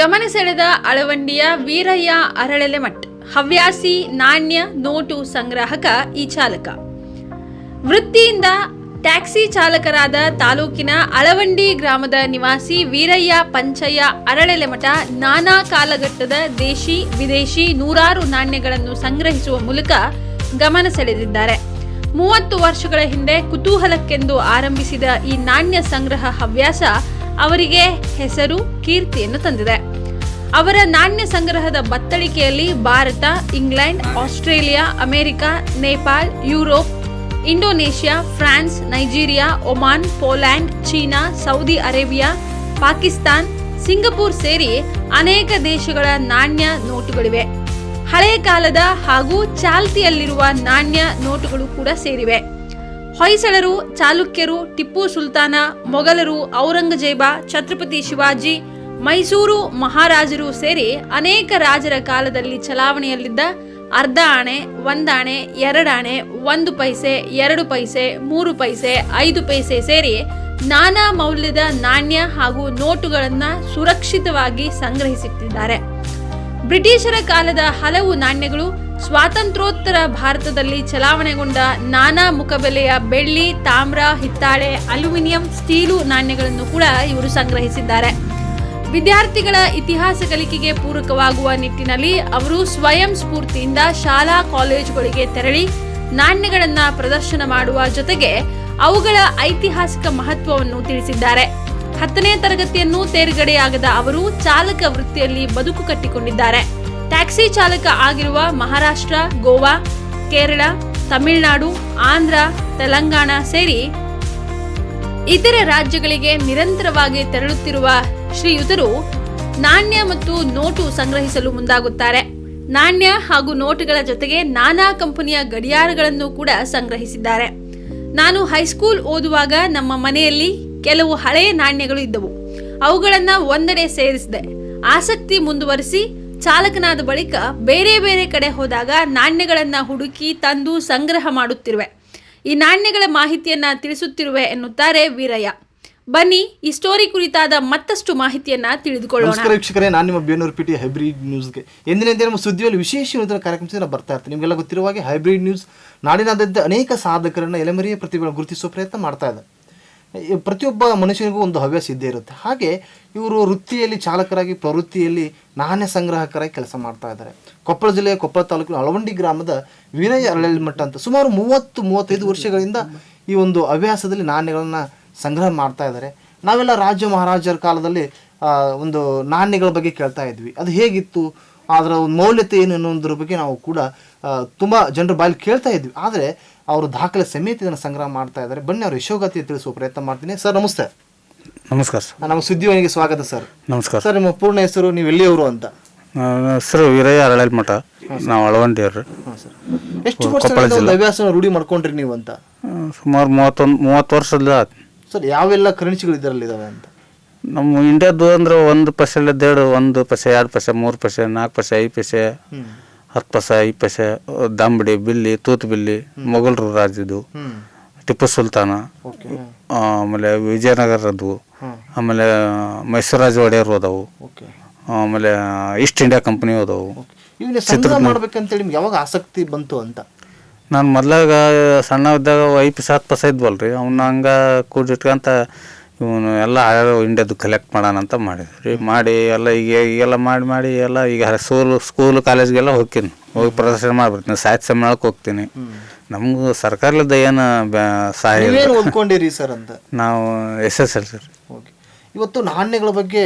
ಗಮನ ಸೆಳೆದ ಅಳವಂಡಿಯ ವೀರಯ್ಯ ಅರಳೆಲೆಮಠ್, ಹವ್ಯಾಸಿ ನಾಣ್ಯ ನೋಟು ಸಂಗ್ರಾಹಕ ಈ ಚಾಲಕ. ವೃತ್ತಿಯಿಂದ ಟ್ಯಾಕ್ಸಿ ಚಾಲಕರಾದ ತಾಲೂಕಿನ ಅಳವಂಡಿ ಗ್ರಾಮದ ನಿವಾಸಿ ವೀರಯ್ಯ ಪಂಚಯ್ಯ ಅರಳೆಲೆಮಠ ನಾನಾ ಕಾಲಘಟ್ಟದ ದೇಶಿ, ವಿದೇಶಿ ನೂರಾರು ನಾಣ್ಯಗಳನ್ನು ಸಂಗ್ರಹಿಸುವ ಮೂಲಕ ಗಮನ ಸೆಳೆದಿದ್ದಾರೆ ಮೂವತ್ತು ವರ್ಷಗಳ ಹಿಂದೆ ಕುತೂಹಲಕ್ಕೆಂದು ಆರಂಭಿಸಿದ ಈ ನಾಣ್ಯ ಸಂಗ್ರಹ ಹವ್ಯಾಸ ಅವರಿಗೆ ಹೆಸರು, ಕೀರ್ತಿಯನ್ನು ತಂದಿದೆ. ಅವರ ನಾಣ್ಯ ಸಂಗ್ರಹದ ಬತ್ತಳಿಕೆಯಲ್ಲಿ Bharat, England, Australia, America, Nepal, Europe, Indonesia, France, Nigeria, Oman, Poland, China, Saudi Arabia, Pakistan, Singapore ಸೇರಿ ಅನೇಕ ದೇಶಗಳ ನಾಣ್ಯ ನೋಟುಗಳಿವೆ. ಹಳೆಯ ಕಾಲದ ಹಾಗೂ ಚಾಲ್ತಿಯಲ್ಲಿರುವ ನಾಣ್ಯ ನೋಟುಗಳು ಕೂಡ ಸೇರಿವೆ. ಹೊಯ್ಸಳರು, ಚಾಲುಕ್ಯರು, ಟಿಪ್ಪು ಸುಲ್ತಾನ, ಮೊಘಲರು, ಔರಂಗಜೇಬ, ಛತ್ರಪತಿ ಶಿವಾಜಿ, ಮೈಸೂರು ಮಹಾರಾಜರು ಸೇರಿ ಅನೇಕ ರಾಜರ ಕಾಲದಲ್ಲಿ ಚಲಾವಣೆಯಲ್ಲಿದ್ದ ಅರ್ಧ ಆಣೆ ಒಂದಾಣೆ ಎರಡಾಣೆ ಒಂದು ಪೈಸೆ, ಎರಡು ಪೈಸೆ, ಮೂರು ಪೈಸೆ, ಐದು ಪೈಸೆ ಸೇರಿ ನಾನಾ ಮೌಲ್ಯದ ನಾಣ್ಯ ಹಾಗೂ ನೋಟುಗಳನ್ನು ಸುರಕ್ಷಿತವಾಗಿ ಸಂಗ್ರಹಿಸುತ್ತಿದ್ದಾರೆ ಬ್ರಿಟಿಷರ ಕಾಲದ ಹಲವು ನಾಣ್ಯಗಳು ಸ್ವಾತಂತ್ರ್ಯೋತ್ತರ ಭಾರತದಲ್ಲಿ ಚಲಾವಣೆಗೊಂಡ ನಾನಾ ಮುಖಬೆಲೆಯ ಬೆಳ್ಳಿ, ತಾಮ್ರ, ಹಿತ್ತಾಳೆ, ಅಲ್ಯೂಮಿನಿಯಂ, ಸ್ಟೀಲು ನಾಣ್ಯಗಳನ್ನು ಕೂಡ ಇವರು ಸಂಗ್ರಹಿಸಿದ್ದಾರೆ. ವಿದ್ಯಾರ್ಥಿಗಳ ಇತಿಹಾಸ ಕಲಿಕೆಗೆ ಪೂರಕವಾಗುವ ನಿಟ್ಟಿನಲ್ಲಿ ಅವರು ಸ್ವಯಂ ಸ್ಫೂರ್ತಿಯಿಂದ ಶಾಲಾ ಕಾಲೇಜುಗಳಿಗೆ ತೆರಳಿ ನಾಣ್ಯಗಳನ್ನು ಪ್ರದರ್ಶನ ಮಾಡುವ ಜೊತೆಗೆ ಅವುಗಳ ಐತಿಹಾಸಿಕ ಮಹತ್ವವನ್ನು ತಿಳಿಸಿದ್ದಾರೆ. ಹತ್ತನೇ ತರಗತಿಯನ್ನು ತೇರ್ಗಡೆಯಾಗದ ಅವರು ಚಾಲಕ ವೃತ್ತಿಯಲ್ಲಿ ಬದುಕು ಕಟ್ಟಿಕೊಂಡಿದ್ದಾರೆ. ಟ್ಯಾಕ್ಸಿ ಚಾಲಕ ಆಗಿರುವ ಮಹಾರಾಷ್ಟ್ರ, ಗೋವಾ, ಕೇರಳ, ತಮಿಳುನಾಡು, ಆಂಧ್ರ, ತೆಲಂಗಾಣ ಸೇರಿ ಇತರ ರಾಜ್ಯಗಳಿಗೆ ನಿರಂತರವಾಗಿ ತೆರಳುತ್ತಿರುವ ಶ್ರೀಯುತರು ನಾಣ್ಯ ಮತ್ತು ನೋಟು ಸಂಗ್ರಹಿಸಲು ಮುಂದಾಗುತ್ತಾರೆ. ನಾಣ್ಯ ಹಾಗೂ ನೋಟುಗಳ ಜೊತೆಗೆ ನಾನಾ ಕಂಪನಿಯ ಗಡಿಯಾರಗಳನ್ನು ಕೂಡ ಸಂಗ್ರಹಿಸಿದ್ದಾರೆ. ನಾನು ಹೈಸ್ಕೂಲ್ ಓದುವಾಗ ನಮ್ಮ ಮನೆಯಲ್ಲಿ ಕೆಲವು ಹಳೆಯ ನಾಣ್ಯಗಳು ಇದ್ದವು. ಅವುಗಳನ್ನು ಒಂದೆಡೆ ಸೇರಿಸಿದೆ. ಆಸಕ್ತಿ ಮುಂದುವರಿಸಿ ಚಾಲಕನಾದ ಬಳಿಕ ಬೇರೆ ಬೇರೆ ಕಡೆ ಹೋದಾಗ ನಾಣ್ಯಗಳನ್ನು ಹುಡುಕಿ ತಂದು ಸಂಗ್ರಹ ಮಾಡುತ್ತಿರುವೆ. ಈ ನಾಣ್ಯಗಳ ಮಾಹಿತಿಯನ್ನ ತಿಳಿಸುತ್ತಿರುವೆ ಎನ್ನುತ್ತಾರೆ ವೀರಯ್ಯ. ಬನ್ನಿ ಈ ಸ್ಟೋರಿ ಕುರಿತಾದ ಮತ್ತಷ್ಟು ಮಾಹಿತಿಯನ್ನ ತಿಳಿದುಕೊಳ್ಳೋಣ. ನಿಮ್ಮ ಬೇನೂರು ಹೈಬ್ರಿಡ್ ನ್ಯೂಸ್ಗೆ ಎಂದಿನಂತೆ ನಮ್ಮ ಸುದ್ದಿಯಲ್ಲಿ ವಿಶೇಷ ನೂತನ ಕಾರ್ಯಕ್ರಮದಿಂದ ಬರ್ತಾ ಇರ್ತೀನಿ. ನಿಮಗೆಲ್ಲ ಗೊತ್ತಿರುವ ಹಾಗೆ ಹೈಬ್ರಿಡ್ ನ್ಯೂಸ್ ನಾಡಿನಾದ್ಯಂತ ಅನೇಕ ಸಾಧಕರನ್ನ ಎಲೆಮರಿಯ ಪ್ರತಿಭೆಗಳನ್ನು ಗುರುತಿಸುವ ಪ್ರಯತ್ನ ಮಾಡ್ತಾ ಇದೆ. ಪ್ರತಿಯೊಬ್ಬ ಮನುಷ್ಯನಿಗೂ ಒಂದು ಹವ್ಯಾಸ ಇದ್ದೇ ಇರುತ್ತೆ. ಹಾಗೆ ಇವರು ವೃತ್ತಿಯಲ್ಲಿ ಚಾಲಕರಾಗಿ ಪ್ರವೃತ್ತಿಯಲ್ಲಿ ನಾಣ್ಯ ಸಂಗ್ರಾಹಕರಾಗಿ ಕೆಲಸ ಮಾಡ್ತಾ ಇದ್ದಾರೆ. ಕೊಪ್ಪಳ ಜಿಲ್ಲೆಯ ಕೊಪ್ಪಳ ತಾಲೂಕಿನ ಅಳವಂಡಿ ಗ್ರಾಮದ ವಿನಯ ಅರಳಿಮಠ ಅಂತ ಸುಮಾರು ಮೂವತ್ತು, ಮೂವತ್ತೈದು ವರ್ಷಗಳಿಂದ ಈ ಒಂದು ಹವ್ಯಾಸದಲ್ಲಿ ನಾಣ್ಯಗಳನ್ನು ಸಂಗ್ರಹ ಮಾಡ್ತಾ ಇದ್ದಾರೆ. ನಾವೆಲ್ಲ ರಾಜ್ಯ ಮಹಾರಾಜರ ಕಾಲದಲ್ಲಿ ಒಂದು ನಾಣ್ಯಗಳ ಬಗ್ಗೆ ಕೇಳ್ತಾ ಇದ್ವಿ. ಅದು ಹೇಗಿತ್ತು? ಅದರ ಒಂದು ಮೌಲ್ಯತೆ ಏನು ಅನ್ನೋದ್ರ ಬಗ್ಗೆ ನಾವು ಕೂಡ ತುಂಬ ಜನರ ಬಾಯಲ್ಲಿ ಕೇಳ್ತಾ ಇದ್ವಿ. ಆದರೆ ಅವರು ದಾಖಲೆ ಸಮೇತ ಇದನ್ನು ಸಂಗ್ರಹ ಮಾಡ್ತಾ ಇದ್ದಾರೆ. ಬನ್ನಿ ಅವರು ಯಶೋಗತಿ ತಿಳಿಸುವ ಪ್ರಯತ್ನ ಮಾಡ್ತೀನಿ. ಸರ್ ನಮಸ್ತೆ. ನಮಸ್ಕಾರ ಸರ್. ನಮ್ಮ ಸುದ್ದಿವಾಹಿನಿಗೆ ಸ್ವಾಗತ ಸರ್. ನಮಸ್ಕಾರ. ಸರ್ ನಿಮ್ಮ ಪೂರ್ಣ ಹೆಸರು ನೀವು ಎಲ್ಲಿಯವರು ಅಂತ? ಸರ್ ವೀರಯ್ಯ ಅರಳಲ್ ಮಠ. ನಾವು ಅಳವಂಡಿಯವ್ರು ಸರ್. ಎಷ್ಟು ವರ್ಷಗಳಿಂದ ಒಂದು ಹವ್ಯಾಸನ ರೂಢಿ ಮಾಡ್ಕೊಂಡ್ರಿ ನೀವು ಅಂತ? ಸುಮಾರು ಮೂವತ್ತೊಂದು ಮೂವತ್ತು ವರ್ಷದ ಆತ್. ಸರ್ ಯಾವೆಲ್ಲ ಕರೆನ್ಸಿಗಳು ಇದರಲ್ಲಿ ಇದಾವೆ ಅಂತ? ನಮ್ಮ ಇಂಡಿಯಾದ್ದು ಅಂದ್ರೆ ಒಂದು ಪೈಸೆಲಿದ್ದೇಳು ಒಂದು ಪಸೆ ಎರಡು ಪಸೆ ಮೂರು ಪಸೆ ನಾಲ್ಕು ಪಸೆ ಐದು ಪೈಸೆ. ಹತ್ತು ಪೈಸ ಐದು ಪೈಸೆ ದಂಬಡಿ ಬಿಲ್ಲಿ ತೂತು ಬಿಲ್ಲಿ ಮೊಘಲರು ರಾಜ್ಯದ್ದು. ಟಿಪ್ಪು ಸುಲ್ತಾನ ಆ, ಆಮೇಲೆ ವಿಜಯನಗರದ್ದು. ಆಮೇಲೆ ಮೈಸೂರಾಜ ಒಡೆಯರು ಅದಾವು. ಆಮೇಲೆ ಈಸ್ಟ್ ಇಂಡಿಯಾ ಕಂಪ್ನಿ ಅದಾವು. ಮಾಡ್ಬೇಕಂತೇಳಿ ನಿಮ್ಗೆ ಯಾವಾಗ ಆಸಕ್ತಿ ಬಂತು ಅಂತ? ನಾನು ಮೊದ್ಲಾಗ ಸಣ್ಣ ಇದ್ದಾಗ ಐದು ಪಸ ಹತ್ತು ಪಸ ಇದ್ವಲ್ರಿ. ರೀ ಅವನ್ನ ಹಂಗೆ ಕೂಡಿಟ್ಕೊಂತ ಇವನು ಎಲ್ಲ ಇಂಡಿಯಾದು ಕಲೆಕ್ಟ್ ಮಾಡೋಣ ಅಂತ ಮಾಡಿದ್ವಿ ರೀ ಮಾಡಿ ಎಲ್ಲ ಈಗ ಈಗೆಲ್ಲ ಮಾಡಿ ಮಾಡಿ ಎಲ್ಲ ಈಗ ಸ್ಕೂಲು ಸ್ಕೂಲ್ ಕಾಲೇಜ್ಗೆಲ್ಲ ಹೋಗ್ತೀನಿ. ಹೋಗಿ ಪ್ರದರ್ಶನ ಮಾಡ್ಬಿಡ್ತೀನಿ. ಸಾಹಿತ್ಯ ಸಮ್ಮೇಳನಕ್ಕೆ ಹೋಗ್ತೀನಿ. ನಮಗೂ ಸರ್ಕಾರದಿಂದ ಏನು ಸಹಾಯ ಸರ್ ಅಂತ? ನಾವು ಎಸ್ ಎಸ್ ಎಲ್ ಸಿ ರೀ ಓಕೆ ಇವತ್ತು ನಾಣ್ಯಗಳ ಬಗ್ಗೆ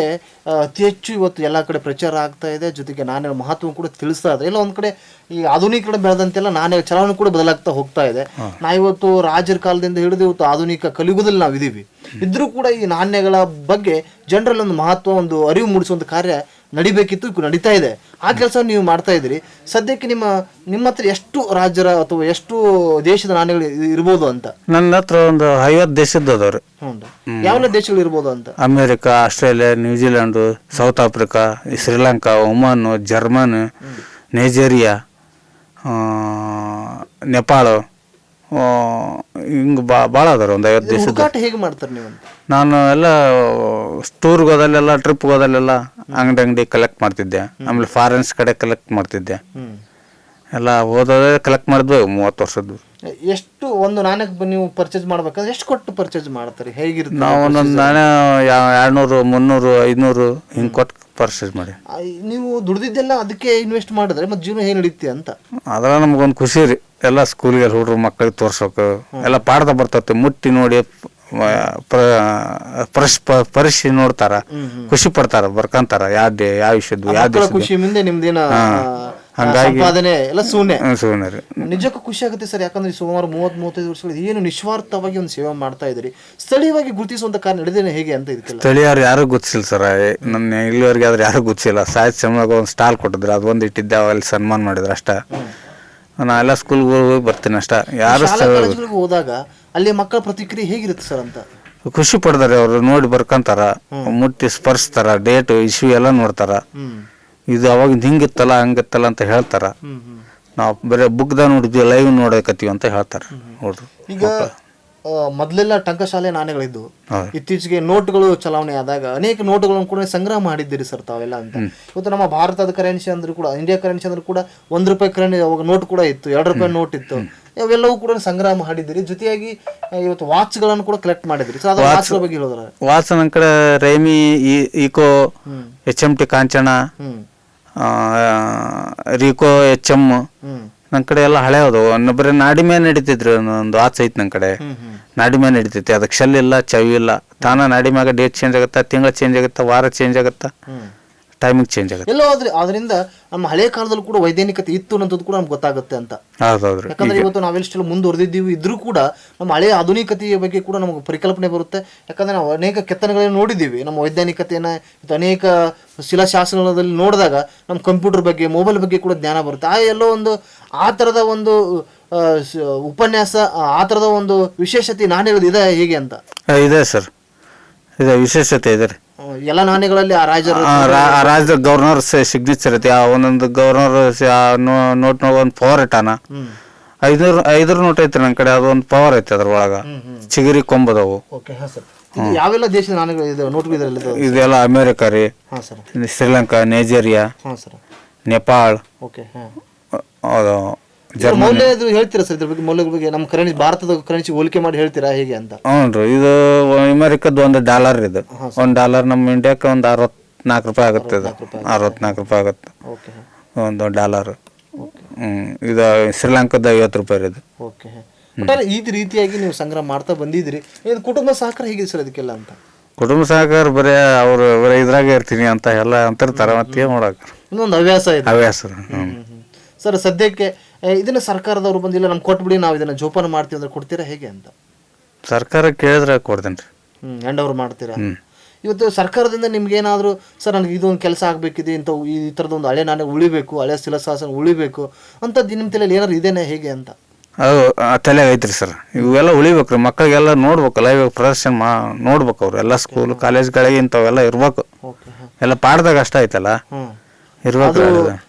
ಅತಿ ಹೆಚ್ಚು ಇವತ್ತು ಎಲ್ಲ ಕಡೆ ಪ್ರಚಾರ ಆಗ್ತಾ ಇದೆ. ಜೊತೆಗೆ ನಾಣ್ಯಗಳ ಮಹತ್ವ ಕೂಡ ತಿಳಿಸ್ತಾ ಇದೆ ಎಲ್ಲ ಒಂದು ಕಡೆ ಈ ಆಧುನೀಕರಣ ಬೆಳೆದಂತೆಲ್ಲ ನಾಣ್ಯ ಚಲಾವಣೆ ಕೂಡ ಬದಲಾಗ್ತಾ ಹೋಗ್ತಾ ಇದೆ. ನಾ ಇವತ್ತು ರಾಜರ ಕಾಲದಿಂದ ಹಿಡಿದು ಇವತ್ತು ಆಧುನಿಕ ಕಲಿಯುಗದಲ್ಲಿ ನಾವು ಇದೀವಿ ಇದ್ರೂ ಕೂಡ ಈ ನಾಣ್ಯಗಳ ಬಗ್ಗೆ ಜನರಲ್ಲಿ ಒಂದು ಮಹತ್ವ ಒಂದು ಅರಿವು ಮೂಡಿಸುವಂತ ಕಾರ್ಯ ನಡಿಬೇಕಿತ್ತು ನಡೀತಾ ಇದೆ. ಆ ಕೆಲಸ ನೀವು ಮಾಡ್ತಾ ಇದ್ದೀರಿ. ಸದ್ಯಕ್ಕೆ ನಿಮ್ಮ ನಿಮ್ಮ ಹತ್ರ ಎಷ್ಟು ರಾಜ್ಯರ ಅಥವಾ ಎಷ್ಟು ದೇಶದ ನಾಣ್ಯಗಳು ಇರ್ಬೋದು ಅಂತ? ನನ್ನ ಹತ್ರ ಒಂದು ಐವತ್ತು ದೇಶದ್ದು ಅದಾವ್ರಿ. ಯಾವೆಲ್ಲ ದೇಶಗಳು ಇರ್ಬೋದು ಅಂತ? America Australia New Zealand South Africa Sri Lanka Oman German Nigeria Nepal. ಹಿಂಗೆ ಬಾ ಭಾಳ ಅದಾರ ಒಂದು ಐವತ್ತು ದಿವಸ ಹುಡುಕಾಟ ಹೇಗೆ ಮಾಡ್ತಾರೆ ನೀವು ನಾನು ಎಲ್ಲ ಟೂರ್ಗೆ ಹೋದಲ್ಲೆಲ್ಲ ಟ್ರಿಪ್ಗೆ ಹೋದಲ್ಲೆಲ್ಲ ಅಂಗಡಿ ಅಂಗಡಿ ಕಲೆಕ್ಟ್ ಮಾಡ್ತಿದ್ದೆ. ಆಮೇಲೆ ಫಾರೆನ್ಸ್ ಕಡೆ ಕಲೆಕ್ಟ್ ಮಾಡ್ತಿದ್ದೆ. ಎಲ್ಲ ಓದೋದೇ ಕಲೆಕ್ಟ್ ಮಾಡಿದ್ವಿ ಮೂವತ್ತು ವರ್ಷದ್ದು. ಎಷ್ಟು ಒಂದು ನಾಣ್ಯಕ್ಕೆ ನೀವು ಪರ್ಚೇಸ್ ಮಾಡ್ಬೇಕಾದ್ರೆ ಎಷ್ಟು ಕೊಟ್ಟು ಪರ್ಚೇಸ್ ಮಾಡ್ತಾರೆ? ಹೇಗಿರುತ್ತೆ ನಾವು ಒಂದೊಂದು ನಾಣ್ಯ ಎರಡ್ನೂರು ಮುನ್ನೂರು ಐನೂರು ಹಿಂಗೆ ಕೊಟ್ಟು ಪರ್ಚೇಸ್ ಮಾಡಿ. ನೀವು ದುಡ್ದಿದ್ದೆಲ್ಲ ಅದಕ್ಕೆ ಇನ್ವೆಸ್ಟ್ ಮಾಡಿದ್ರೆ ಮತ್ತೆ ಜೀವನ ಏನು ನಡೀತಿ ಅಂತ? ಅದರ ನಮ್ಗೊಂದು ಖುಷಿ ರೀ. ಎಲ್ಲ ಸ್ಕೂಲ್ಗೆ ಹುಡ್ರು ಮಕ್ಕಳಿಗೆ ತೋರ್ಸೋಕೆ ಎಲ್ಲ ಪಾಡ್ದ ಬರ್ತೈತೆ ಮುಟ್ಟಿ ನೋಡಿ ಪರಶ್ ಪರೀಕ್ಷೆ ನೋಡ್ತಾರ ಖುಷಿ ಪಡ್ತಾರ ಬರ್ಕಂತಾರ ಯಾವ ದೇ ಯಾವ ವಿಷಯದ್ದು ಯಾವ ಖುಷಿ ಮುಂದೆ ನಿಮ್ದೇನ ಹಂಗಾಗಿ- ಎಲ್ಲ ಸೂನ್ಯ ಸೂನ್ಯ ರೀ. ನಿಜಕ್ಕೂ ಖುಷಿ ಆಗುತ್ತೆ ಸರ್ ಯಾಕಂದ್ರೆ ಸುಮಾರು ಮೂವತ್ತ್ ಮೂವತ್ತೈದು ವರ್ಷಗಳು ಏನು ನಿಸ್ವಾರ್ಥವಾಗಿ ಒಂದು ಸೇವೆ ಮಾಡ್ತಾ ಇದ್ರಿ ಸ್ಥಳೀಯವಾಗಿ ಗುರುತಿಸುವಂತ ಕಾರಣ ನಡೆದೇನೆ ಹೇಗೆ ಅಂತ ಇದಕ್ಕೆ ಸ್ಥಳೀಯರು ಯಾರು ಗೊತ್ತಿಲ್ಲ ಸರ್ ನನ್ನ ಇಲ್ಲಿವರೆಗೆ ಆದ್ರೆ ಯಾರು ಗೊತ್ತಿಲ್ಲ ಸಾಹಿತ್ಯ ಸಮಾಜ ಒಂದು ಸ್ಟಾಲ್ ಕೊಟ್ಟಿದ್ರು ಅದೊಂದು ಇಟ್ಟಿದ್ದೆ ಅಲ್ಲಿ ಸನ್ಮಾನ ಮಾಡಿದ್ರು ಅಷ್ಟ. ನಾ ಎಲ್ಲ ಸ್ಕೂಲ್ಗೆ ಹೋಗಿ ಬರ್ತೀನಿ ಅಷ್ಟ. ಯಾರು ಶಾಲಾ ಸ್ಥಳ ಕಾಲೇಜುಗಳಿಗೆ ಹೋದಾಗ ಅಲ್ಲಿ ಮಕ್ಕಳ ಪ್ರತಿಕ್ರಿಯೆ ಹೇಗಿರುತ್ತೆ ಸರ್ ಅಂತ? ಖುಷಿ ಪಡ್ತಾರೆ ಅವರು ನೋಡಿ ಬರ್ಕಂತಾರ ಮುಟ್ಟಿ ಸ್ಪರ್ಶಿಸ್ತಾರ ಡೇಟ್ ಇಶ್ಯೂ ಎಲ್ಲ ನೋಡ್ತಾರ. ಹ್ಮ್. ಇದು ಅವಾಗ ಹಿಂಗಿತ್ತಲ್ಲ ಹಂಗಿತ್ತಲ್ಲ ಅಂತ ಹೇಳ್ತಾರ. ಹ್ಮ್ ಹ್ಮ್. ನಾವು ಬರೀ ಬುಕ್ದಾಗ ನೋಡಿದ್ವಿ ಲೈವ್ ನೋಡಕತ್ತೀವಿ ಅಂತ ಹೇಳ್ತಾರೆ ನೋಡ್ರಿ ಈಗ ಮೊದ್ಲೆಲ್ಲ ಟಂಕಶಾಲೆ ನಾಣ್ಯಗಳಿದ್ದು ಹೌದು. ಇತ್ತೀಚೆಗೆ ನೋಟ್ಗಳು ಚಲಾವಣೆ ಆದಾಗ ಅನೇಕ ನೋಟುಗಳನ್ನು ಕೂಡ ಸಂಗ್ರಹ ಮಾಡಿದ್ದೀರಿ ಸರ್ ತಾವೆಲ್ಲ ಅಂತ. ಇವತ್ತು ನಮ್ಮ ಭಾರತದ ಕರೆನ್ಸಿ ಅಂದ್ರೂ ಕೂಡ ಇಂಡಿಯಾ ಕರೆನ್ಸಿ ಅಂದ್ರೂ ಕೂಡ ಒಂದು ರೂಪಾಯಿ ಕರೆನ್ಸಿ ಅವಾಗ ನೋಟ್ ಕೂಡ ಇತ್ತು ಎರಡು ರೂಪಾಯಿ ನೋಟ್ ಇತ್ತು. ಅವೆಲ್ಲವೂ ಕೂಡ ಸಂಗ್ರಹ ಮಾಡಿದ್ದೀರಿ. ಜೊತೆಯಾಗಿ ಇವತ್ತು ವಾಚ್ಗಳನ್ನು ಕೂಡ ಕಲೆಕ್ಟ್ ಮಾಡಿದ್ರಿ ಸೊ ಅದು ವಾಚ್ ಬಗ್ಗೆ ಹೇಳೋದ್ರ? ವಾಚ್ ನನ್ನ ಕಡೆ ರೈಮಿ ಈಕೋ ಎಚ್ ಎಂ ಟಿ ಕಾಂಚನ ರೀಕೋ ಎಚ್ ಎಂ ನನ್ನ ಕಡೆ ಎಲ್ಲ ಹಳೆ ಅದು. ಬರೀ ನಾಡಿ ಮೇಲೆ ನಡೀತಿದ್ರು ಒಂದು ಆಚೆ ಐತಿ ನನ್ನ ಕಡೆ. ನಾಡಿ ಮೇಲೆ ನಡೀತೈತಿ ಅದಕ್ಕೆ ಶಲ್ ಇಲ್ಲ ಚವಿ ಇಲ್ಲ. ತಾನ ನಾಡಿ ಮ್ಯಾಗ ಡೇಟ್ ಚೇಂಜ್ ಆಗುತ್ತಾ ತಿಂಗಳ ಚೇಂಜ್ ಆಗುತ್ತಾ ವಾರ ಚೇಂಜ್ ಆಗುತ್ತಾ? ಟೈಮಿಂಗ್ ಚೇಂಜ್ ಆಗುತ್ತೆ. ಎಲ್ಲೋ ಆದ್ರೆ ಅದರಿಂದ ನಮ್ಮ ಹಳೆ ಕಾಲದಲ್ಲಿ ಕೂಡ ವೈಜ್ಞಾನಿಕತೆ ಇತ್ತು ಅನ್ನೋದು ಕೂಡ ನಮ್ಗೆ ಗೊತ್ತಾಗುತ್ತೆ ಅಂತ. ಹೌದೌದ್ರಿ. ಯಾಕಂದ್ರೆ ಇವತ್ತು ನಾವೆಷ್ಟೆಲ್ಲ ಮುಂದುವರೆದಿದ್ದೀವಿ ಇದ್ರೂ ಕೂಡ ನಮ್ಮ ಹಳೆಯ ಆಧುನಿಕತೆಯ ಬಗ್ಗೆ ಕೂಡ ನಮಗೆ ಪರಿಕಲ್ಪನೆ ಬರುತ್ತೆ. ಯಾಕಂದ್ರೆ ನಾವು ಅನೇಕ ಕೆತ್ತನೆಗಳನ್ನು ನೋಡಿದ್ದೀವಿ. ನಮ್ಮ ವೈಜ್ಞಾನಿಕತೆಯನ್ನ ಅನೇಕ ಶಿಲಾಶಾಸನದಲ್ಲಿ ನೋಡಿದಾಗ ನಮ್ಮ ಕಂಪ್ಯೂಟರ್ ಬಗ್ಗೆ ಮೊಬೈಲ್ ಬಗ್ಗೆ ಕೂಡ ಜ್ಞಾನ ಬರುತ್ತೆ. ಆ ಎಲ್ಲೋ ಒಂದು ಆ ಥರದ ಒಂದು ಉಪನ್ಯಾಸ ಆ- ಥರದ ಒಂದು ವಿಶೇಷತೆ ನಾಣ್ಯಗಳು ಇದೆ ಹೇಗೆ ಅಂತ? ಇದೆ ಸರ್. ಇದೆ ವಿಶೇಷತೆ ಇದೆ ರೀ. ಎಲ್ಲ ನಾಣ್ಯಗಳಲ್ಲಿ ಆ ರಾಜರು ಆ, ರಾ- ಆ ರಾಜ್ಯದ ಗವರ್ನರ್ ಸಿಗ್ನೇಚರ್ ಐತಿ. ಆ ಒಂದೊಂದು ಗವರ್ನರ್ ನೋಟ್ ಒಂದು ಪವರ್ ಇಟ್ಟಾನ ಹ್ಮ್. ಐನೂರು ಐದ್ರ ನೋಟ್ ಐತಿ ನನ್ನ ಕಡೆ. ಅದೊಂದು ಪವರ್ ಐತಿ ಅದ್ರೊಳಗ. ಚಿಗಿರಿ ಕೊಂಬದವು. ಓಕೆ ಹಾಂ ಸರ್. ಇದು ಯಾವೆಲ್ಲ ದೇಶದ ನಾಣ್ಯಗಳು ಇದೆ ನೋಟುಗಳು ಇದರಲ್ಲಿ ಇದಾವೆ? ಇದೆಲ್ಲ ಅಮೇರಿಕ ರೀ. ಹಾಂ ಸರ್. ಶ್ರೀಲಂಕಾ ನೈಜೀರಿಯಾ ಹಾಂ ಸರ್. ನೇಪಾಳ್. ಓಕೆ ಹಾಂ. ಅದು ಇದ್ರ ಮೌಲ್ಯ ಇದು ಹೇಳ್ತೀರಾ ಸರ್ ಇದ್ರ ಬಗ್ಗೆ ಮೌಲ್ಯದ ಬಗ್ಗೆ? ನಮ್ಮ ಕರೆನ್ಸಿ ಭಾರತದ ಕರೆನ್ಸಿ ಹೋಲಿಕೆ ಮಾಡಿ ಹೇಳ್ತೀರಾ ಹೇಗೆ ಅಂತ? ಹ್ಞೂ ಇದು ಅಮೇರಿಕದ ಒಂದು ಡಾಲರ್ ಇದು. ಒಂದು ಡಾಲರ್ ನಮ್ಮ ಇಂಡಿಯಾಕ್ಕೆ ಒಂದು ಅರವತ್ನಾಲ್ಕು ರೂಪಾಯಿ ಆಗುತ್ತೆ ಇದು. ಅರವತ್ನಾಲ್ಕು ರೂಪಾಯಿ ಆಗುತ್ತೆ. ಓಕೆ ಒಂದು ಡಾಲರ್ ಹ್ಞೂ ಇದು ಶ್ರೀಲಂಕಾದ ಐವತ್ತು ರೂಪಾಯಿ ಇದು ಓಕೆ ಒಟ್ಟಾರೆ ಈ ರೀತಿಯಾಗಿ ನೀವು ಸಂಗ್ರಹ ಮಾಡ್ತಾ ಬಂದಿದ್ರಿ ಇದು ಕುಟುಂಬ ಸಹಕಾರ ಹೇಗಿದೆ ಸರ್ ಅದಕ್ಕೆಲ್ಲ ಅಂತ? ಕುಟುಂಬ ಸಹಕಾರ ಬರೀ ಅವರು ಬರೀ ಇದ್ರಾಗೆ ಇರ್ತೀನಿ ಅಂತ ಎಲ್ಲ ಅಂತಿರ್ತಾರೆ ಮತ್ತೆ ಮಾಡೋಕೆ ಇನ್ನೊಂದು ಹವ್ಯಾಸ ಇದೆ. ಹವ್ಯಾಸ. ಹ್ಞೂ. ಸರ್ ಸದ್ಯಕ್ಕೆ ಇದನ್ನ ಸರ್ಕಾರದವರು ಬಂದಿಲ್ಲ ನಮ್ಗೆ ಕೊಟ್ಬಿಡಿ ನಾವು ಇದನ್ನ ಜೋಪಾನ ಮಾಡ್ತೀವಿ ಅಂದ್ರೆ ಕೊಡ್ತೀರಾ ಹೇಗೆ ಅಂತ? ಸರ್ಕಾರ ಕೇಳಿದ್ರೆ ಕೊಡ್ತೀನಿ. ರೀ ಹ್ಮ್ ಹ್ಯಾಂಡ್ ಓವರ್ ಮಾಡ್ತೀರಾ ಇವತ್ತು ಸರ್ಕಾರದಿಂದ ನಿಮ್ಗೆ ಏನಾದರೂ ಸರ್ ನನಗೆ ಇದೊಂದು ಕೆಲಸ ಆಗಬೇಕಿದೆ ಇಂಥ ಈ ಥರದ ಒಂದು ಹಳೆ ನಾಣ್ಯ ಉಳಿಬೇಕು ಹಳೆ ಶಿಲಾಶಾಸನ ಉಳಿಬೇಕು ಅಂತ ನಿಮ್ಮ ತಲೆಯಲ್ಲಿ ಏನಾದ್ರು ಇದೇನೆ ಹೇಗೆ ಅಂತ? ಅದು ತಲೆ ಐತ್ರಿ ಸರ್. ಇವೆಲ್ಲ ಉಳಿಬೇಕು ರೀ ಮಕ್ಕಳಿಗೆಲ್ಲ ನೋಡ್ಬೇಕು ಲೈವ್ ಪ್ರದರ್ಶನ ಮಾ ನೋಡ್ಬೇಕು ಅವ್ರು. ಎಲ್ಲ ಸ್ಕೂಲ್ ಕಾಲೇಜ್ಗಳಿಗೆ ಇಂಥವೆಲ್ಲ ಇರ್ಬೇಕು. ಓಕೆ ಹಾಂ. ಎಲ್ಲ ಪಾಡ್ದಾಗ ಅಷ್ಟ ಐತಲ್ಲ? ಅದು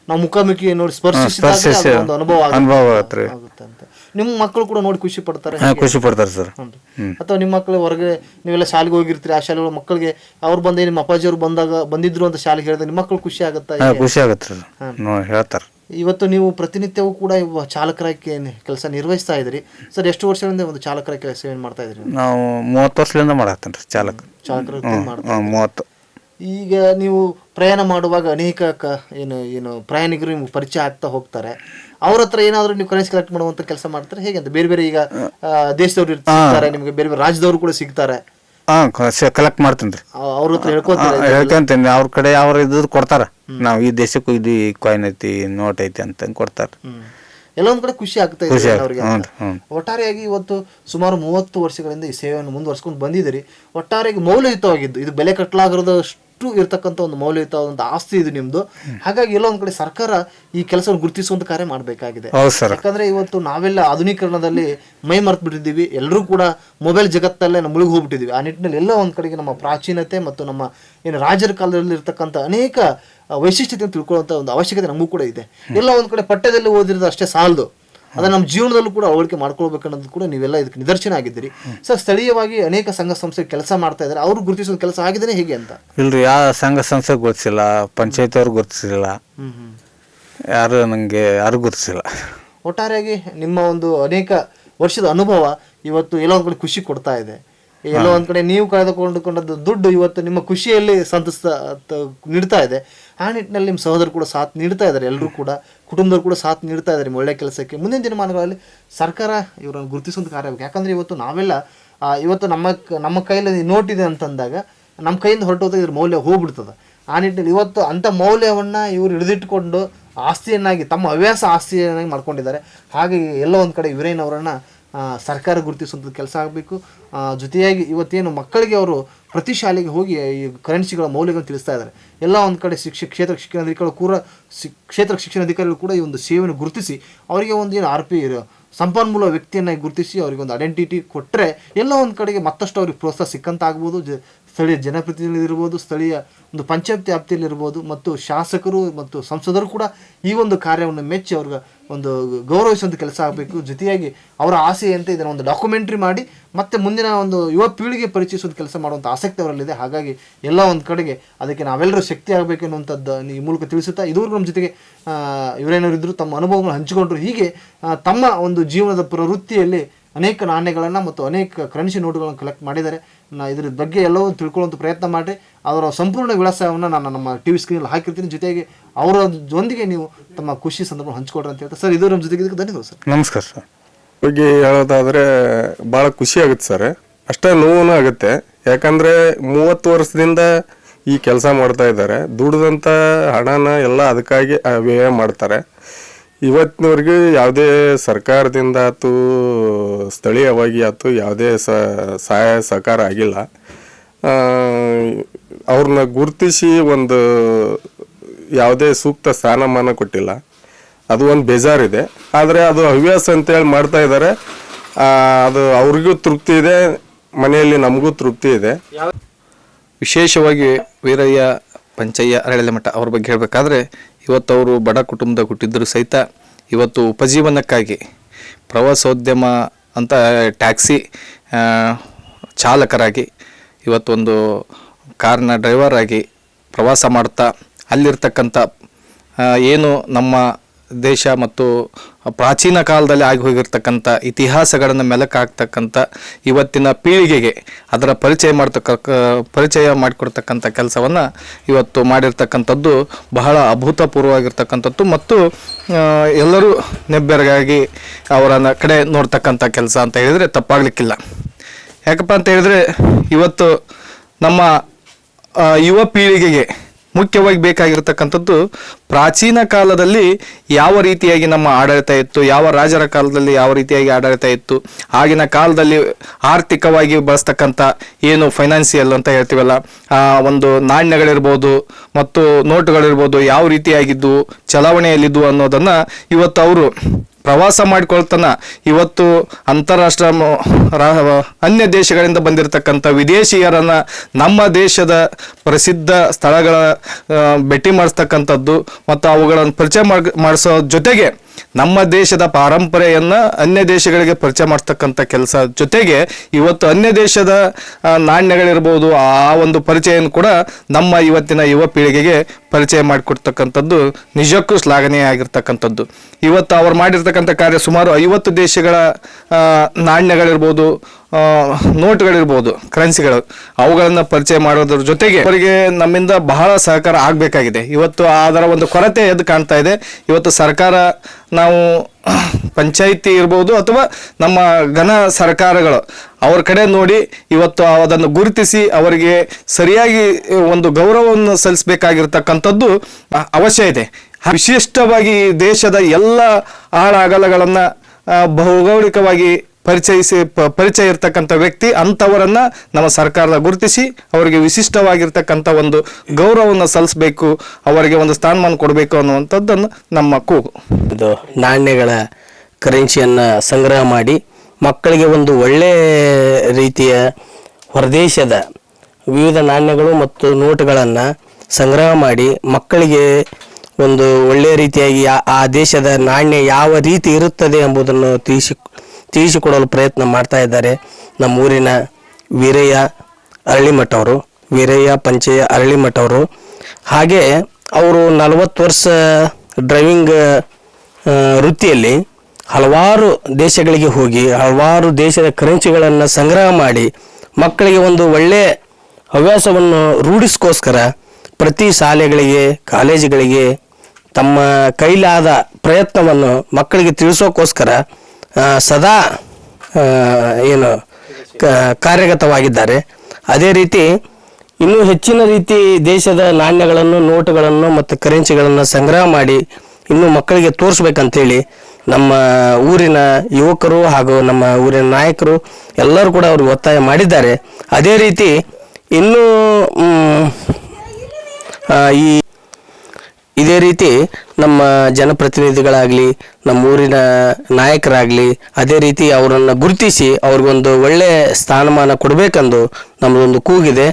ನಾವು ಮುಖಾಮುಖಿ ನೋಡಿ ಸ್ಪರ್ಶಿಸಿದಾಗ ಸ್ಪರ್ಶಿಸಿ ಅದು ಒಂದು ಅನುಭವ ಆಗುತ್ತೆ. ಅನುಭವ ಆಗತ್ತೆ. ಆಗುತ್ತೆ ಅಂತ ನಿಮ್ಮ ಮಕ್ಕಳು ಕೂಡ ನೋಡಿ ಖುಷಿ ಪಡ್ತಾರೆ ಹಾಂ ಖುಷಿ ಪಡ್ತಾರೆ ಸರ್. ಹ್ಞೂ ಅಥವಾ ನಿಮ್ಮ ಮಕ್ಕಳು ಹೊರಗೆ ನೀವೆಲ್ಲ ಶಾಲೆಗೆ ಹೋಗಿರ್ತೀರಿ ಆ ಶಾಲೆ ಮಕ್ಕಳಿಗೆ ಅವ್ರು ಬಂದ ನಿಮ್ಮ ಅಪ್ಪಾಜಿಯವರು ಬಂದಾಗ ಬಂದಿದ್ರು ಅಂತ ಶಾಲೆಗೆ ಹೇಳಿದ್ರೆ ನಿಮ್ಮ ಮಕ್ಕಳು ಖುಷಿ ಆಗುತ್ತಾ ಹಾಂ ಖುಷಿ ಆಗುತ್ತೆ ರೀ ನೋಡಿ ಹೇಳ್ತಾರೆ. ಇವತ್ತು ನೀವು ಪ್ರತಿನಿತ್ಯವೂ ಕೂಡ ಇವ ಚಾಲಕರಾಗಿ ಕೆಲಸ ನಿರ್ವಹಿಸ್ತಾ ಇದ್ರಿ ಸರ್ ಎಷ್ಟು ವರ್ಷಗಳಿಂದ ಒಂದು ಚಾಲಕರ ಕೆಲಸ ಏನು ಮಾಡ್ತಾ ಇದ್ರಿ ನಾವು? ಮೂವತ್ತು ವರ್ಷದಿಂದ ಮಾಡತ್ತೇನೆ ರೀ ಚಾಲಕ. ಚಾಲಕರ ಹ್ಞೂ ಮೂವತ್ತು. ಈಗ ನೀವು ಪ್ರಯಾಣ ಮಾಡುವಾಗ ಅನೇಕ ಕ ಏನು ಏನು ಪ್ರಯಾಣಿಕರು ನಿಮ್ಗೆ ಪರಿಚಯ ಆಗ್ತಾ ಹೋಗ್ತಾರೆ. ಅವ್ರ ಹತ್ರ ಏನಾದರೂ ನೀವು ಕರೆನ್ಸಿ ಕಲೆಕ್ಟ್ ಮಾಡುವಂತ ಕೆಲಸ ಮಾಡ್ತಾರೆ? ಹೇಗೆ ಅಂತ? ಬೇರೆ ಬೇರೆ ಈಗ ದೇಶದವ್ರು ಇರ್ತಾರೆ ನಿಮಗೆ ಬೇರೆ ಬೇರೆ ರಾಜ್ಯದವರು ಕೂಡ ಸಿಗ್ತಾರೆ. ಹಾಂ ಕಲೆಕ್ಟ್ ಮಾಡ್ತೀನಿ ರೀ. ಅವ್ರ ಹತ್ರ ಹೇಳ್ಕೊತಾರೆ ಹೇಳ್ಕೊಂತೀನಿ ಅವ್ರ ಕಡೆ ಅವ್ರ ಇದ್ದು ಕೊಡ್ತಾರ. ನಾವು ಈ ದೇಶಕ್ಕೂ ಇದು ಕಾಯಿನ್ ಐತಿ ನೋಟ್ ಐತಿ ಅಂತ ಕೊಡ್ತಾರೆ. ಎಲ್ಲೊಂದು ಕಡೆ ಖುಷಿ ಆಗ್ತಾ ಇದೆ ಅವ್ರಿಗೆ ಒಟ್ಟಾರೆಯಾಗಿ ಇವತ್ತು ಸುಮಾರು ಮೂವತ್ತು ವರ್ಷಗಳಿಂದ ಈ ಸೇವೆಯನ್ನು ಮುಂದುವರ್ಸ್ಕೊಂಡು ಬಂದಿದ್ದೀರಿ. ಒಟ್ಟಾರೆಯಾಗಿ ಮೌಲ್ಯಯುತವಾಗಿದ್ದು ಇದು ಬೆಲೆ ಕಟ್ಟಲಾಗದಷ್ಟು ಇರತಕ್ಕಂಥ ಒಂದು ಮೌಲ್ಯಯುತವಾದಂಥ ಆಸ್ತಿ ಇದು ನಿಮ್ದು. ಹಾಗಾಗಿ ಎಲ್ಲೋ ಒಂದ್ ಕಡೆ ಸರ್ಕಾರ ಈ ಕೆಲಸವನ್ನು ಗುರುತಿಸುವಂತ ಕಾರ್ಯ ಮಾಡಬೇಕಾಗಿದೆ. ಯಾಕಂದ್ರೆ ಇವತ್ತು ನಾವೆಲ್ಲ ಆಧುನೀಕರಣದಲ್ಲಿ ಮೈ ಮರ್ತು ಬಿಟ್ಟಿದ್ದೀವಿ. ಎಲ್ಲರೂ ಕೂಡ ಮೊಬೈಲ್ ಜಗತ್ತಲ್ಲೇ ನಮ್ಮ ಮುಳುಗಿ ಹೋಗ್ಬಿಟ್ಟಿದ್ದೀವಿ. ಆ ನಿಟ್ಟಿನಲ್ಲಿ ಎಲ್ಲ ಒಂದ್ ಕಡೆಗೆ ನಮ್ಮ ಪ್ರಾಚೀನತೆ ಮತ್ತು ನಮ್ಮ ಏನು ರಾಜರ ಕಾಲದಲ್ಲಿ ಇರ್ತಕ್ಕಂಥ ಅನೇಕ ವೈಶಿಷ್ಟ್ಯತೆಯನ್ನು ತಿಳ್ಕೊಳ್ಳುವಂಥ ಒಂದು ಅವಶ್ಯಕತೆ ನಮಗೂ ಕೂಡ ಇದೆ. ಎಲ್ಲ ಒಂದು ಕಡೆ ಪಠ್ಯದಲ್ಲಿ ಓದಿರೋದು ಅಷ್ಟೇ ಸಾಲದು. ಅದನ್ನ ನಮ್ಮ ಜೀವನದಲ್ಲೂ ಕೂಡ ಅಳವಡಿಕೆ ಮಾಡ್ಕೊಳ್ಬೇಕನ್ನೋದು ಕೂಡ ನೀವೆಲ್ಲ ಇದಕ್ಕೆ ನಿದರ್ಶನ ಆಗಿದ್ದೀರಿ. ಸರ್ ಸ್ಥಳೀಯವಾಗಿ ಅನೇಕ ಸಂಘ ಸಂಸ್ಥೆ ಕೆಲಸ ಮಾಡ್ತಾ ಇದ್ದಾರೆ. ಅವರು ಗುರುತಿಸೋ ಕೆಲಸ ಆಗಿದೆ ಹೇಗೆ ಅಂತ? ಇಲ್ರಿ ಯಾವ ಸಂಘ ಸಂಸ್ಥೆ ಗೊತ್ತಿಲ್ಲ ಪಂಚಾಯತ್ ಅವ್ರು ಗುರುತಿಸಿಲ್ಲ ಯಾರು ನನಗೆ ಯಾರು ಗುರುತಿಸಿಲ್ಲ. ಒಟ್ಟಾರೆಯಾಗಿ ನಿಮ್ಮ ಒಂದು ಅನೇಕ ವರ್ಷದ ಅನುಭವ ಇವತ್ತು ಎಲ್ಲೋ ಒಂದು ಕಡೆ ಖುಷಿ ಕೊಡ್ತಾ ಇದೆ. ಎಲ್ಲೋ ಒಂದ್ ಕಡೆ ನೀವು ಕಳೆದುಕೊಂಡುಕೊಂಡದ್ದು ದುಡ್ಡು ಇವತ್ತು ನಿಮ್ಮ ಖುಷಿಯಲ್ಲಿ ಸಂತಸ ತ- ನೀಡ್ತಾ ಇದೆ. ಆ ನಿಟ್ಟಿನಲ್ಲಿ ನಿಮ್ಮ ಸಹೋದರ ಕೂಡ ಸಾಥ್ ನೀಡ್ತಾ ಇದ್ದಾರೆ ಎಲ್ಲರೂ ಕೂಡ. ಕುಟುಂಬದವ್ರು ಕೂಡ ಸಾಥ್ ನೀಡ್ತಾ ಇದ್ದಾರೆ ನಿಮ್ಮ ಒಳ್ಳೆ ಕೆಲಸಕ್ಕೆ. ಮುಂದಿನ ದಿನಮಾನಗಳಲ್ಲಿ ಸರ್ಕಾರ ಇವರನ್ನು ಗುರುತಿಸುವಂತ ಕಾರ್ಯ ಯಾಕಂದ್ರೆ ಇವತ್ತು ನಾವೆಲ್ಲ ಇವತ್ತು ನಮ್ಮ ನಮ್ಮ ಕೈಯಲ್ಲಿ ನೋಟ್ ಇದೆ ಅಂತಂದಾಗ ನಮ್ಮ ಕೈಯಿಂದ ಹೊರಟೋದಾಗ ಇದ್ರ ಮೌಲ್ಯ ಹೋಗ್ಬಿಡ್ತದೆ. ಆ ನಿಟ್ಟಿನಲ್ಲಿ ಇವತ್ತು ಅಂಥ ಮೌಲ್ಯವನ್ನು ಇವರು ಹಿಡಿದಿಟ್ಟುಕೊಂಡು ಆಸ್ತಿಯನ್ನಾಗಿ ತಮ್ಮ ಹವ್ಯಾಸ ಆಸ್ತಿಯನ್ನಾಗಿ ಮಾಡ್ಕೊಂಡಿದ್ದಾರೆ. ಹಾಗೆ ಎಲ್ಲೋ ಒಂದು ಕಡೆ ಇವರೇನವರನ್ನು ಅವರನ್ನು ಸರ್ಕಾರ ಗುರುತಿಸುವಂಥದ್ದು ಕೆಲಸ ಆಗಬೇಕು. ಜೊತೆಯಾಗಿ ಇವತ್ತೇನು ಮಕ್ಕಳಿಗೆ ಅವರು ಪ್ರತಿ ಶಾಲೆಗೆ ಹೋಗಿ ಈ ಕರೆನ್ಸಿಗಳ ಮೌಲ್ಯಗಳನ್ನು ತಿಳಿಸ್ತಾ ಇದ್ದಾರೆ. ಎಲ್ಲ ಒಂದು ಕಡೆ ಶಿಕ್ಷ, ಕ್ಷೇತ್ರ ಶಿಕ್ಷಣಾಧಿಕಾರಿಗಳು ಕೂಡ ಶಿ, ಕ್ಷೇತ್ರ ಶಿಕ್ಷಣಾಧಿಕಾರಿಗಳು ಕೂಡ ಈ ಒಂದು ಸೇವೆಯನ್ನು ಗುರುತಿಸಿ ಅವರಿಗೆ ಒಂದು ಏನು ಆರ್ ಪಿ ಸಂಪನ್ಮೂಲ ವ್ಯಕ್ತಿಯನ್ನಾಗಿ ಗುರುತಿಸಿ ಅವರಿಗೆ ಒಂದು ಐಡೆಂಟಿಟಿ ಕೊಟ್ಟರೆ ಎಲ್ಲ ಒಂದು ಕಡೆಗೆ ಮತ್ತಷ್ಟು ಅವ್ರಿಗೆ ಪ್ರೋತ್ಸಾಹ ಸಿಕ್ಕಂತಾಗ್ಬೋದು. ಜ ಸ್ಥಳೀಯ ಜನಪ್ರತಿನಿಧಿಗಳಿರ್ಬೋದು ಸ್ಥಳೀಯ ಒಂದು ಪಂಚಾಯತ್ ವ್ಯಾಪ್ತಿಯಲ್ಲಿರ್ಬೋದು ಮತ್ತು ಶಾಸಕರು ಮತ್ತು ಸಂಸದರು ಕೂಡ ಈ ಒಂದು ಕಾರ್ಯವನ್ನು ಮೆಚ್ಚಿ ಅವ್ರಿಗೆ ಒಂದು ಗೌರವಿಸುವಂಥ ಕೆಲಸ ಆಗಬೇಕು. ಜೊತೆಯಾಗಿ ಅವರ ಆಸೆಯಂತೆ ಇದನ್ನು ಒಂದು ಡಾಕ್ಯುಮೆಂಟ್ರಿ ಮಾಡಿ, ಮತ್ತೆ ಮುಂದಿನ ಒಂದು ಯುವ ಪೀಳಿಗೆ ಪರಿಚಯಿಸುವಂಥ ಕೆಲಸ ಮಾಡುವಂಥ ಆಸಕ್ತಿ ಅವರಲ್ಲಿದೆ. ಹಾಗಾಗಿ ಎಲ್ಲ ಒಂದು ಕಡೆಗೆ ಅದಕ್ಕೆ ನಾವೆಲ್ಲರೂ ಶಕ್ತಿ ಆಗಬೇಕು ಅನ್ನುವಂಥದ್ದು ಈ ಮೂಲಕ ತಿಳಿಸುತ್ತಾ, ಇದುವರೆಗೂ ನಮ್ಮ ಜೊತೆಗೆ ಇವರೇನವರಿದ್ದರು ತಮ್ಮ ಅನುಭವಗಳನ್ನು ಹಂಚಿಕೊಂಡ್ರು, ಹೀಗೆ ತಮ್ಮ ಒಂದು ಜೀವನದ ಪ್ರವೃತ್ತಿಯಲ್ಲಿ ಅನೇಕ ನಾಣ್ಯಗಳನ್ನು ಮತ್ತು ಅನೇಕ ಕರೆನ್ಸಿ ನೋಟುಗಳನ್ನು ಕಲೆಕ್ಟ್ ಮಾಡಿದ್ದಾರೆ. ನಾ ಇದ್ರ ಬಗ್ಗೆ ಎಲ್ಲವೂ ತಿಳ್ಕೊಳ್ಳುವಂಥ ಪ್ರಯತ್ನ ಮಾಡಿ ಅವರ ಸಂಪೂರ್ಣ ವಿಳಾಸವನ್ನು ನಾನು ನಮ್ಮ ಟಿ ವಿ ಸ್ಕ್ರೀನಲ್ಲಿ ಹಾಕಿರ್ತೀನಿ. ಜೊತೆಗೆ ಅವರ ಜೊಂದಿಗೆ ನೀವು ತಮ್ಮ ಖುಷಿ ಸಂದರ್ಭ ಹಂಚ್ಕೊಡ್ರಿ ಅಂತ ಹೇಳ್ತಾರೆ ಸರ್ ಇದು ನಮ್ಮ ಜೊತೆಗೆ ಇದಕ್ಕೆ ಧನ್ಯವಾದ ಸರ್. ನಮಸ್ಕಾರ ಸರ್. ಬಗ್ಗೆ ಹೇಳೋದಾದರೆ ಭಾಳ ಖುಷಿ ಆಗುತ್ತೆ ಸರ್. ಅಷ್ಟೇ ನೋವು ಆಗುತ್ತೆ. ಯಾಕಂದರೆ ಮೂವತ್ತು ವರ್ಷದಿಂದ ಈ ಕೆಲಸ ಮಾಡ್ತಾ ಇದ್ದಾರೆ. ದುಡ್ದಂಥ ಹಣನ ಎಲ್ಲ ಅದಕ್ಕಾಗಿ ವ್ಯಯ ಮಾಡ್ತಾರೆ. ಇವತ್ತಿನವರೆಗೆ ಯಾವುದೇ ಸರ್ಕಾರದಿಂದ ಆಯ್ತು, ಸ್ಥಳೀಯವಾಗಿ ಆಯ್ತು, ಯಾವುದೇ ಸಹಾಯ ಸಹಕಾರ ಆಗಿಲ್ಲ. ಅವ್ರನ್ನ ಗುರುತಿಸಿ ಒಂದು ಯಾವುದೇ ಸೂಕ್ತ ಸ್ಥಾನಮಾನ ಕೊಟ್ಟಿಲ್ಲ. ಅದು ಒಂದು ಬೇಜಾರಿದೆ. ಆದರೆ ಅದು ಹವ್ಯಾಸ ಅಂತೇಳಿ ಮಾಡ್ತಾ ಇದ್ದಾರೆ ಅದು ಅವ್ರಿಗೂ ತೃಪ್ತಿ ಇದೆ, ಮನೆಯಲ್ಲಿ ನಮಗೂ ತೃಪ್ತಿ ಇದೆ. ವಿಶೇಷವಾಗಿ ವೀರಯ್ಯ ಪಂಚಯ್ಯ ಅರಳೆಲೆ ಮಠ ಅವ್ರ ಬಗ್ಗೆ ಹೇಳಬೇಕಾದ್ರೆ ಇವತ್ತು ಅವರು ಬಡ ಕುಟುಂಬದ ಹುಟ್ಟಿದ್ದರೂ ಸಹಿತ ಇವತ್ತು ಉಪಜೀವನಕ್ಕಾಗಿ ಪ್ರವಾಸೋದ್ಯಮ ಅಂತ ಟ್ಯಾಕ್ಸಿ ಚಾಲಕರಾಗಿ ಇವತ್ತೊಂದು ಕಾರ್ನ ಡ್ರೈವರ್ ಆಗಿ ಪ್ರವಾಸ ಮಾಡ್ತಾ ಅಲ್ಲಿರ್ತಕ್ಕಂಥ ಏನು ನಮ್ಮ ದೇಶ ಮತ್ತು ಪ್ರಾಚೀನ ಕಾಲದಲ್ಲಿ ಆಗಿ ಹೋಗಿರ್ತಕ್ಕಂಥ ಇತಿಹಾಸಗಳನ್ನು ಮೆಲಕಾಗ್ತಕ್ಕಂಥ ಇವತ್ತಿನ ಪೀಳಿಗೆಗೆ ಅದರ ಪರಿಚಯ ಮಾಡ್ತಕ್ಕ, ಪರಿಚಯ ಮಾಡಿಕೊಡ್ತಕ್ಕಂಥ ಕೆಲಸವನ್ನು ಇವತ್ತು ಮಾಡಿರ್ತಕ್ಕಂಥದ್ದು ಬಹಳ ಅಭೂತಪೂರ್ವವಾಗಿರ್ತಕ್ಕಂಥದ್ದು ಮತ್ತು ಎಲ್ಲರೂ ನೆಬ್ಬೆರಗಾಗಿ ಅವರ ಕಡೆ ನೋಡ್ತಕ್ಕಂಥ ಕೆಲಸ ಅಂತ ಹೇಳಿದರೆ ತಪ್ಪಾಗಲಿಕ್ಕಿಲ್ಲ. ಯಾಕಪ್ಪ ಅಂತ ಹೇಳಿದರೆ ಇವತ್ತು ನಮ್ಮ ಯುವ ಪೀಳಿಗೆಗೆ ಮುಖ್ಯವಾಗಿ ಬೇಕಾಗಿರ್ತಕ್ಕಂಥದ್ದು ಪ್ರಾಚೀನ ಕಾಲದಲ್ಲಿ ಯಾವ ರೀತಿಯಾಗಿ ನಮ್ಮ ಆಡಳಿತ ಇತ್ತು, ಯಾವ ರಾಜರ ಕಾಲದಲ್ಲಿ ಯಾವ ರೀತಿಯಾಗಿ ಆಡಳಿತ ಇತ್ತು, ಆಗಿನ ಕಾಲದಲ್ಲಿ ಆರ್ಥಿಕವಾಗಿ ಬಳಸ್ತಕ್ಕಂಥ ಏನು ಫೈನಾನ್ಸಿಯಲ್ ಅಂತ ಹೇಳ್ತೀವಲ್ಲ, ಆ ಒಂದು ನಾಣ್ಯಗಳಿರ್ಬೋದು ಮತ್ತು ನೋಟುಗಳಿರ್ಬೋದು, ಯಾವ ರೀತಿಯಾಗಿದ್ದು ಚಲಾವಣೆಯಲ್ಲಿದ್ದು ಅನ್ನೋದನ್ನು ಇವತ್ತು ಅವರು ಪ್ರವಾಸ ಮಾಡಿಕೊಳ್ತನ. ಇವತ್ತು ಅಂತಾರಾಷ್ಟ್ರ ಅನ್ಯ ದೇಶಗಳಿಂದ ಬಂದಿರತಕ್ಕಂಥ ವಿದೇಶಿಯರನ್ನ ನಮ್ಮ ದೇಶದ ಪ್ರಸಿದ್ಧ ಸ್ಥಳಗಳ ಭೇಟಿ ಮಾಡಿಸ್ತಕ್ಕಂಥದ್ದು ಮತ್ತು ಅವುಗಳನ್ನು ಪರಿಚಯ ಮಾಡಿ, ಮಾಡಿಸೋ ಜೊತೆಗೆ ನಮ್ಮ ದೇಶದ ಪಾರಂಪರೆಯನ್ನ ಅನ್ಯ ದೇಶಗಳಿಗೆ ಪರಿಚಯ ಮಾಡ್ತಕ್ಕಂಥ ಕೆಲಸ ಜೊತೆಗೆ ಇವತ್ತು ಅನ್ಯ ದೇಶದ ನಾಣ್ಯಗಳಿರ್ಬೋದು, ಆ ಒಂದು ಪರಿಚಯನ ಕೂಡ ನಮ್ಮ ಇವತ್ತಿನ ಯುವ ಪೀಳಿಗೆಗೆ ಪರಿಚಯ ಮಾಡಿಕೊಡ್ತಕ್ಕಂಥದ್ದು ನಿಜಕ್ಕೂ ಶ್ಲಾಘನೀಯ ಆಗಿರ್ತಕ್ಕಂಥದ್ದು. ಇವತ್ತು ಅವ್ರು ಮಾಡಿರ್ತಕ್ಕಂಥ ಕಾರ್ಯ ಸುಮಾರು ಐವತ್ತು ದೇಶಗಳ ನಾಣ್ಯಗಳಿರ್ಬೋದು ನೋಟುಗಳಿರ್ಬೋದು ಕರೆನ್ಸಿಗಳು ಅವುಗಳನ್ನು ಪರಿಚಯ ಮಾಡೋದ್ರ ಜೊತೆಗೆ ಅವರಿಗೆ ನಮ್ಮಿಂದ ಬಹಳ ಸಹಕಾರ ಆಗಬೇಕಾಗಿದೆ. ಇವತ್ತು ಅದರ ಒಂದು ಕೊರತೆ ಎದ್ದು ಕಾಣ್ತಾ ಇದೆ. ಇವತ್ತು ಸರ್ಕಾರ ನಾವು ಪಂಚಾಯಿತಿ ಇರ್ಬೋದು ಅಥವಾ ನಮ್ಮ ಘನ ಸರ್ಕಾರಗಳು, ಅವ್ರ ಕಡೆ ನೋಡಿ ಇವತ್ತು ಅದನ್ನು ಗುರುತಿಸಿ ಅವರಿಗೆ ಸರಿಯಾಗಿ ಒಂದು ಗೌರವವನ್ನು ಸಲ್ಲಿಸಬೇಕಾಗಿರ್ತಕ್ಕಂಥದ್ದು ಅವಶ್ಯ ಇದೆ. ವಿಶಿಷ್ಟವಾಗಿ ದೇಶದ ಎಲ್ಲ ಆಳ ಅಗಲಗಳನ್ನು ಭೌಗೋಳಿಕವಾಗಿ ಪರಿಚಯಿಸಿ ಪರಿಚಯ ಇರ್ತಕ್ಕಂಥ ವ್ಯಕ್ತಿ ಅಂಥವರನ್ನು ನಮ್ಮ ಸರ್ಕಾರದ ಗುರುತಿಸಿ ಅವರಿಗೆ ವಿಶಿಷ್ಟವಾಗಿರ್ತಕ್ಕಂಥ ಒಂದು ಗೌರವವನ್ನು ಸಲ್ಲಿಸಬೇಕು, ಅವರಿಗೆ ಒಂದು ಸ್ಥಾನಮಾನ ಕೊಡಬೇಕು ಅನ್ನುವಂಥದ್ದನ್ನು ನಮ್ಮ ಕೂಗು. ಇದು ನಾಣ್ಯಗಳ ಕರೆನ್ಸಿಯನ್ನು ಸಂಗ್ರಹ ಮಾಡಿ ಮಕ್ಕಳಿಗೆ ಒಂದು ಒಳ್ಳೆಯ ರೀತಿಯ ಹೊರದೇಶದ ವಿವಿಧ ನಾಣ್ಯಗಳು ಮತ್ತು ನೋಟುಗಳನ್ನು ಸಂಗ್ರಹ ಮಾಡಿ ಮಕ್ಕಳಿಗೆ ಒಂದು ಒಳ್ಳೆಯ ರೀತಿಯಾಗಿ ಆ ದೇಶದ ನಾಣ್ಯ ಯಾವ ರೀತಿ ಇರುತ್ತದೆ ಎಂಬುದನ್ನು ತಿಳಿಸಿ ತಿಳಿಸಿಕೊಡಲು ಪ್ರಯತ್ನ ಮಾಡ್ತಾ ಇದ್ದಾರೆ. ನಮ್ಮೂರಿನ ವೀರಯ್ಯ ಅರಳಿಮಠ ಅವರು, ವೀರಯ್ಯ ಪಂಚಯ್ಯ ಅರಳಿಮಠ ಅವರು. ಹಾಗೆ ಅವರು ನಲವತ್ತು ವರ್ಷ ಡ್ರೈವಿಂಗ್ ವೃತ್ತಿಯಲ್ಲಿ ಹಲವಾರು ದೇಶಗಳಿಗೆ ಹೋಗಿ, ಹಲವಾರು ದೇಶದ ಕರೆನ್ಸಿಗಳನ್ನು ಸಂಗ್ರಹ ಮಾಡಿ, ಮಕ್ಕಳಿಗೆ ಒಂದು ಒಳ್ಳೆಯ ಹವ್ಯಾಸವನ್ನು ರೂಢಿಸ್ಕೋಸ್ಕರ ಪ್ರತಿ ಶಾಲೆಗಳಿಗೆ, ಕಾಲೇಜುಗಳಿಗೆ ತಮ್ಮ ಕೈಲಾದ ಪ್ರಯತ್ನವನ್ನು ಮಕ್ಕಳಿಗೆ ತಿಳಿಸೋಕ್ಕೋಸ್ಕರ ಸದಾ ಏನು ಕಾರ್ಯಗತವಾಗಿದ್ದಾರೆ. ಅದೇ ರೀತಿ, ಇನ್ನೂ ಹೆಚ್ಚಿನ ರೀತಿ ದೇಶದ ನಾಣ್ಯಗಳನ್ನು, ನೋಟುಗಳನ್ನು ಮತ್ತು ಕರೆನ್ಸಿಗಳನ್ನು ಸಂಗ್ರಹ ಮಾಡಿ ಇನ್ನು ಮಕ್ಕಳಿಗೆ ತೋರಿಸ್ಬೇಕಂತೇಳಿ ನಮ್ಮ ಊರಿನ ಯುವಕರು ಹಾಗೂ ನಮ್ಮ ಊರಿನ ನಾಯಕರು ಎಲ್ಲರೂ ಕೂಡ ಅವ್ರಿಗೆ ಒತ್ತಾಯ ಮಾಡಿದ್ದಾರೆ. ಅದೇ ರೀತಿ, ಇನ್ನೂ ಈ ಇದೇ ರೀತಿ ನಮ್ಮ ಜನಪ್ರತಿನಿಧಿಗಳಾಗಲಿ ನಮ್ಮ ಊರಿನ ನಾಯಕರಾಗಲಿ, ಅದೇ ರೀತಿ ಅವರನ್ನು ಗುರುತಿಸಿ ಅವ್ರಿಗೊಂದು ಒಳ್ಳೆಯ ಸ್ಥಾನಮಾನ ಕೊಡಬೇಕೆಂದು ನಮ್ಮದೊಂದು ಕೂಗಿದೆ.